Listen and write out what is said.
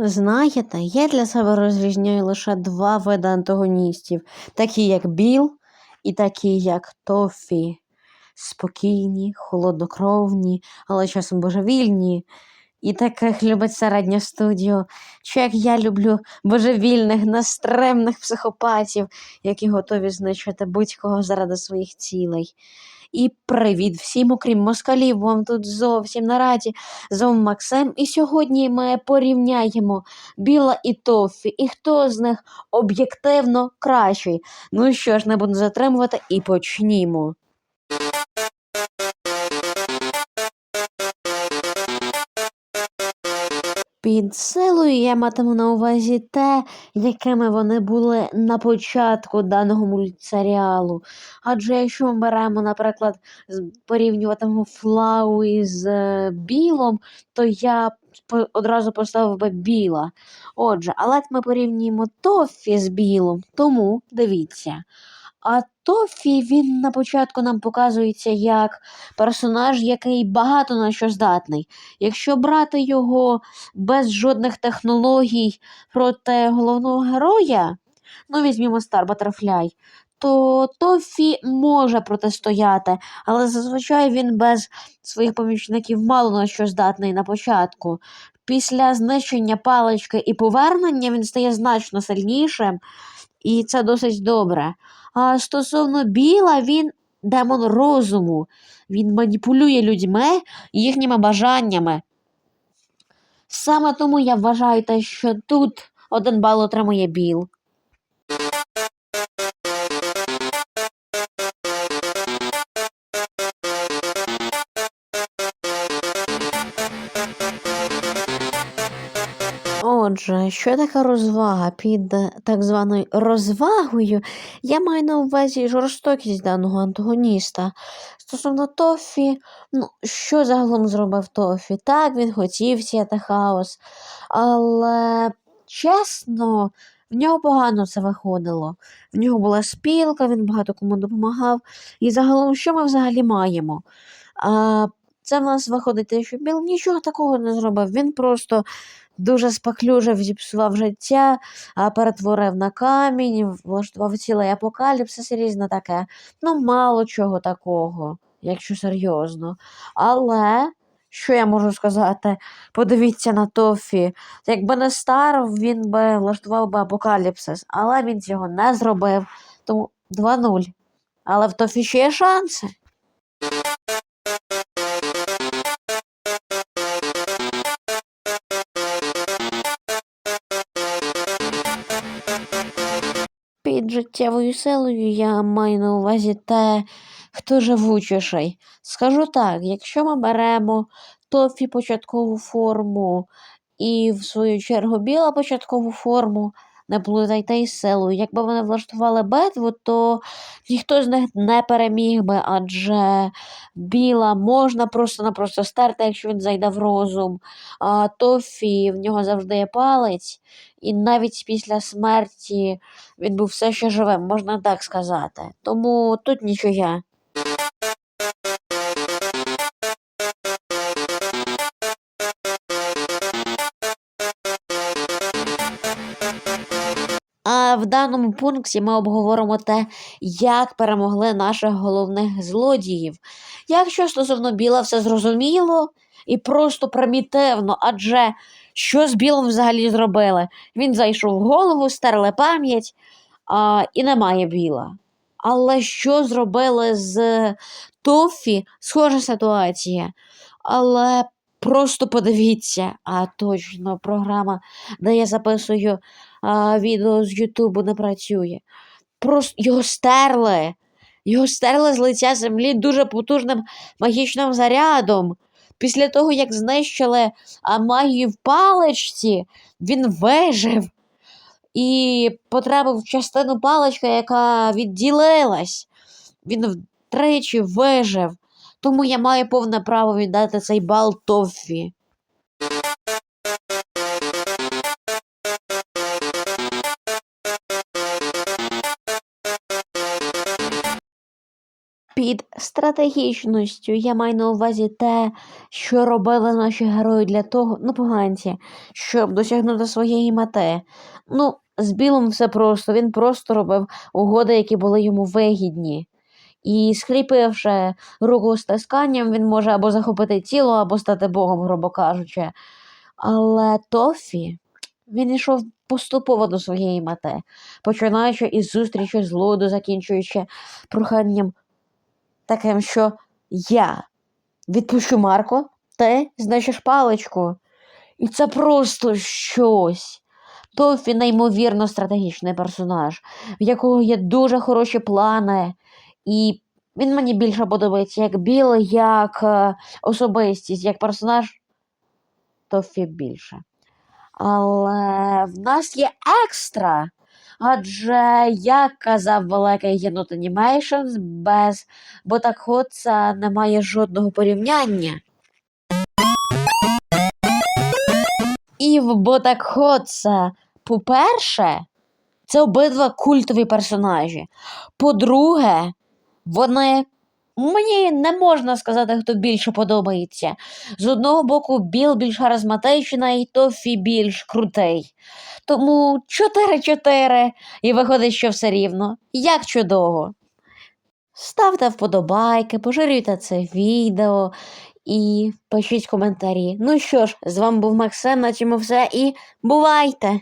Знаєте, я для себе розрізняю лише два види антагоністів, такі як Біл і такі як Тофі. Спокійні, холоднокровні, але часом божевільні. І таких любить середнє студіо. Чи як я люблю божевільних, настремних психопатів, які готові знищити будь-кого заради своїх цілей. І привіт всім, окрім москалів, вам тут зовсім на раді. зов Максим, і сьогодні ми порівняємо Біла і Тоффі, і хто з них об'єктивно кращий. Ну що ж, не буду затримувати і почнімо. Під силою я матиму на увазі те, якими вони були на початку даного мультсеріалу. Адже якщо ми беремо, наприклад, порівнюватимемо Флау із е, Білом, то я одразу поставив би Біла. Отже, але ми порівнюємо Тоффі з Білом, тому дивіться. А Тоффі він на початку нам показується як персонаж, який багато на що здатний. Якщо брати його без жодних технологій проти головного героя, ну візьмімо Star Butterfly, то Тоффі може протистояти, але зазвичай він без своїх помічників мало на що здатний на початку. Після знищення палички і повернення він стає значно сильнішим, і це досить добре. А стосовно Біла, він демон розуму. Він маніпулює людьми і їхніми бажаннями. Саме тому я вважаю те, що тут один бал отримує Біл. Отже, що таке розвага? Під е, так званою розвагою я маю на увазі жорстокість даного антагоніста. Стосовно Тофі, ну, що загалом зробив Тофі? Так, він хотів сіяти хаос, але чесно, в нього погано це виходило. В нього була спілка, він багато кому допомагав. І загалом, що ми взагалі маємо? А, це в нас виходить що Біл нічого такого не зробив. Він просто дуже споклюжив, зіпсував життя, перетворив на камінь, влаштував цілий апокаліпсис і різне таке. Ну, мало чого такого, якщо серйозно. Але. Що я можу сказати? Подивіться на Тофі. Якби не стар, він би влаштував би апокаліпсис, але він цього не зробив. Тому 2-0. Але в Тофі ще є шанси. Життєвою силою я маю на увазі те, хто живучіший. Скажу так, якщо ми беремо Тофі початкову форму і, в свою чергу, біла початкову форму, не плутайте із силою. Якби вони влаштували битву, то ніхто з них не переміг би, адже біла можна просто-напросто стерти, якщо він зайде в розум. А Тофі в нього завжди є палець, і навіть після смерті він був все ще живим, можна так сказати. Тому тут нічого. В даному пункті ми обговоримо те, як перемогли наших головних злодіїв. Якщо стосовно Біла все зрозуміло і просто примітивно, адже що з Білом взагалі зробили? Він зайшов в голову, стерли пам'ять а, і немає Біла. Але що зробили з Тофі? Схожа ситуація. Але просто подивіться, а точно програма, де я записую а, відео з Ютубу, не працює. Просто його стерли. Його стерли з лиця землі дуже потужним магічним зарядом. Після того, як знищили а, магію в паличці, він вижив і потрапив в частину палички, яка відділилась. Він втричі вижив. Тому я маю повне право віддати цей бал Тоффі. Під стратегічністю я маю на увазі те, що робили наші герої для того, ну поганці, щоб досягнути своєї мети. Ну, з Білом все просто, він просто робив угоди, які були йому вигідні. І скріпивши руку стисканням, він може або захопити тіло, або стати богом, грубо кажучи. Але Тофі, він йшов поступово до своєї мети, починаючи із зустрічі з Луду, закінчуючи проханням таким, що я відпущу Марко, ти знищиш паличку. І це просто щось. Тофі неймовірно стратегічний персонаж, в якого є дуже хороші плани, і він мені більше подобається як Біл, як е, особистість, як персонаж. Тофі більше. Але в нас є екстра. Адже, як казав великий єнот Animations, без Ботакхотса немає жодного порівняння. І в Ботакхотса, по-перше, це обидва культові персонажі. По-друге, вони мені не можна сказати, хто більше подобається. З одного боку, Біл більш харизматичний, Тофі більш крутий. Тому 4-4 і виходить, що все рівно. Як чудово. Ставте вподобайки, поширюйте це відео і пишіть коментарі. Ну що ж, з вами був Максим, на цьому все і бувайте!